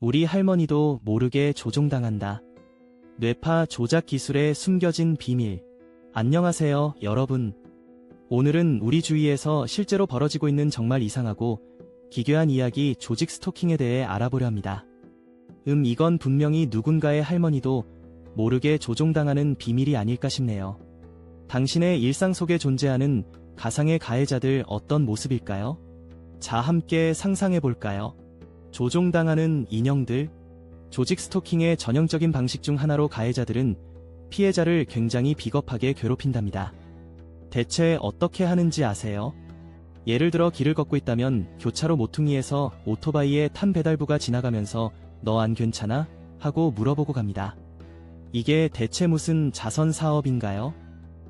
우리 할머니도 모르게 조종당한다. 뇌파 조작 기술의 숨겨진 비밀. 안녕하세요, 여러분. 오늘은 우리 주위에서 실제로 벌어지고 있는 정말 이상하고 기괴한 이야기 조직 스토킹에 대해 알아보려 합니다. 음, 이건 분명히 누군가의 할머니도 모르게 조종당하는 비밀이 아닐까 싶네요. 당신의 일상 속에 존재하는 가상의 가해자들 어떤 모습일까요? 자, 함께 상상해 볼까요? 조종당하는 인형들, 조직 스토킹의 전형적인 방식 중 하나로 가해자들은 피해자를 굉장히 비겁하게 괴롭힌답니다. 대체 어떻게 하는지 아세요? 예를 들어 길을 걷고 있다면 교차로 모퉁이에서 오토바이에 탄 배달부가 지나가면서 너 안 괜찮아? 하고 물어보고 갑니다. 이게 대체 무슨 자선 사업인가요?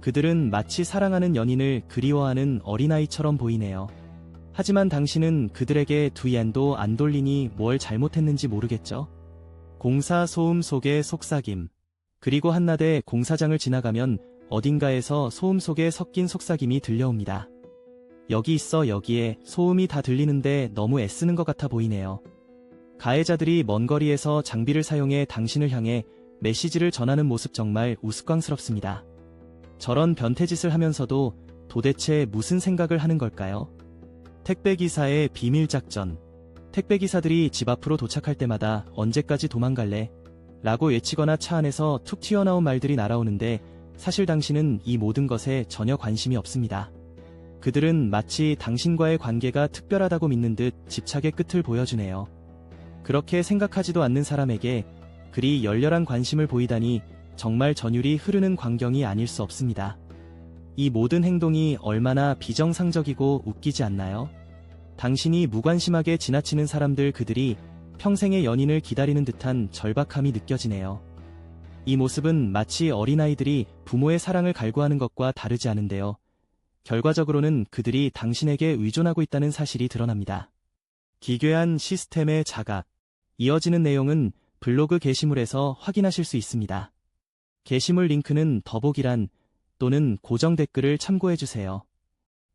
그들은 마치 사랑하는 연인을 그리워하는 어린아이처럼 보이네요. 하지만 당신은 그들에게 두 옌도 안 돌리니 뭘 잘못했는지 모르겠죠? 공사 소음 속의 속삭임. 그리고 한낮에 공사장을 지나가면 어딘가에서 소음 속에 섞인 속삭임이 들려옵니다. 여기 있어 여기에 소음이 다 들리는데 너무 애쓰는 것 같아 보이네요. 가해자들이 먼 거리에서 장비를 사용해 당신을 향해 메시지를 전하는 모습 정말 우스꽝스럽습니다. 저런 변태짓을 하면서도 도대체 무슨 생각을 하는 걸까요? 택배기사의 비밀작전. 택배기사들이 집 앞으로 도착할 때마다 언제까지 도망갈래? 라고 외치거나 차 안에서 툭 튀어나온 말들이 날아오는데 사실 당신은 이 모든 것에 전혀 관심이 없습니다. 그들은 마치 당신과의 관계가 특별하다고 믿는 듯 집착의 끝을 보여주네요. 그렇게 생각하지도 않는 사람에게 그리 열렬한 관심을 보이다니 정말 전율이 흐르는 광경이 아닐 수 없습니다. 이 모든 행동이 얼마나 비정상적이고 웃기지 않나요? 당신이 무관심하게 지나치는 사람들 그들이 평생의 연인을 기다리는 듯한 절박함이 느껴지네요. 이 모습은 마치 어린아이들이 부모의 사랑을 갈구하는 것과 다르지 않은데요. 결과적으로는 그들이 당신에게 의존하고 있다는 사실이 드러납니다. 기괴한 시스템의 자각. 이어지는 내용은 블로그 게시물에서 확인하실 수 있습니다. 게시물 링크는 더보기란 또는 고정 댓글을 참고해주세요.